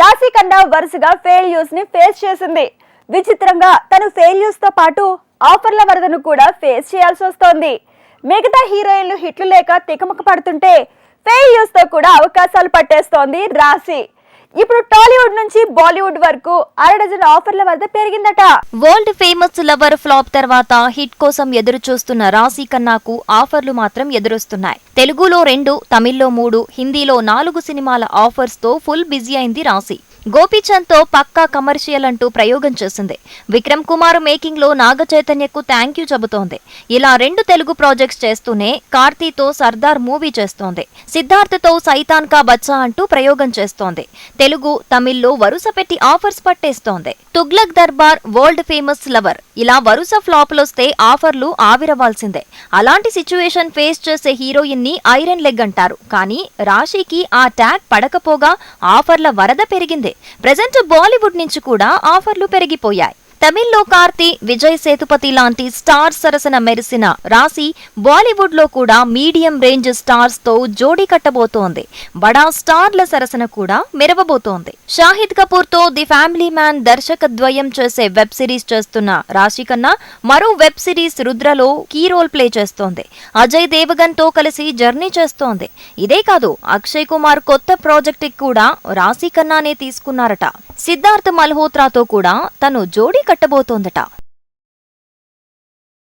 రాశి కన్నా వరుసగా ఫెయిల్యూస్ని ఫేస్ చేసింది. విచిత్రంగా తను ఫెయిల్యూస్తో పాటు ఆఫర్ల వరదను కూడా ఫేస్ చేయాల్సి వస్తోంది. మిగతా హీరోయిన్లు హిట్లు లేక తికమక పడుతుంటే ఫెయిల్యూస్తో కూడా అవకాశాలు పట్టేస్తోంది రాశి. ఇప్పుడు టాలీవుడ్ నుంచి బాలీవుడ్ వరకు అర డజన్ ఆఫర్ల వద్ద పెరిగిందట. వరల్డ్ ఫేమస్ లవర్ ఫ్లాప్ తర్వాత హిట్ కోసం ఎదురు చూస్తున్న రాశి కన్నాకు ఆఫర్లు మాత్రం ఎదురొస్తున్నాయి. తెలుగులో రెండు తమిళ్ళో మూడు హిందీలో నాలుగు సినిమాల ఆఫర్స్తో ఫుల్ బిజీ అయింది రాశి. గోపీచంద్తో పక్కా కమర్షియల్ అంటూ ప్రయోగం చేసింది. విక్రమ్ కుమార్ మేకింగ్లో నాగ చైతన్యకు థ్యాంక్ యూ చెబుతోంది. ఇలా రెండు తెలుగు ప్రాజెక్ట్స్ చేస్తూనే కార్తీతో సర్దార్ మూవీ చేస్తోంది. సిద్ధార్థతో సైతాన్ కా బచ్చా అంటూ ప్రయోగం చేస్తోంది. తెలుగు తమిళ్ళో వరుస పెట్టి offers పట్టేస్తోంది. Tughlaq Durbar world famous lover. ఇలా వరుస ఫ్లాపులొస్తే ఆఫర్లు ఆవిరవాల్సిందే. అలాంటి సిచ్యువేషన్ ఫేస్ చేసే హీరోయిన్ని ఐరన్ లెగ్ అంటారు. కానీ రాశికి ఆ ట్యాగ్ పడకపోగా ఆఫర్ల వరద పెరిగింది. ప్రజెంట్ బాలీవుడ్ నుంచి కూడా ఆఫర్లు పెరిగిపోయాయి. తమిళ్ళో కార్తి విజయ్ సేతుపతి లాంటి స్టార్ సరసన మెరిసిన రాశి బాలీవుడ్లో కూడా మీడియం రేంజ్ స్టార్స్తో జోడీ కట్టబోతోంది. బడా స్టార్ల సరసన కూడా మెరవబోతోంది. షాహిద్ కపూర్తో ది ఫ్యామిలీ మ్యాన్ దర్శకద్వయం చేసే వెబ్ సిరీస్ చేస్తున్న రాశి కన్నా మరో వెబ్ సిరీస్ రుద్రలో కీ రోల్ ప్లే చేస్తోంది. అజయ్ దేవగన్తో కలిసి జర్నీ చేస్తోంది. ఇదే కాదు అక్షయ్ కుమార్ కొత్త ప్రాజెక్ట్ కూడా రాశి కన్నానే తీసుకున్నారట. సిద్ధార్థ్ మల్హోత్రాతో కూడా తను జోడీ కట్టబోతోందట.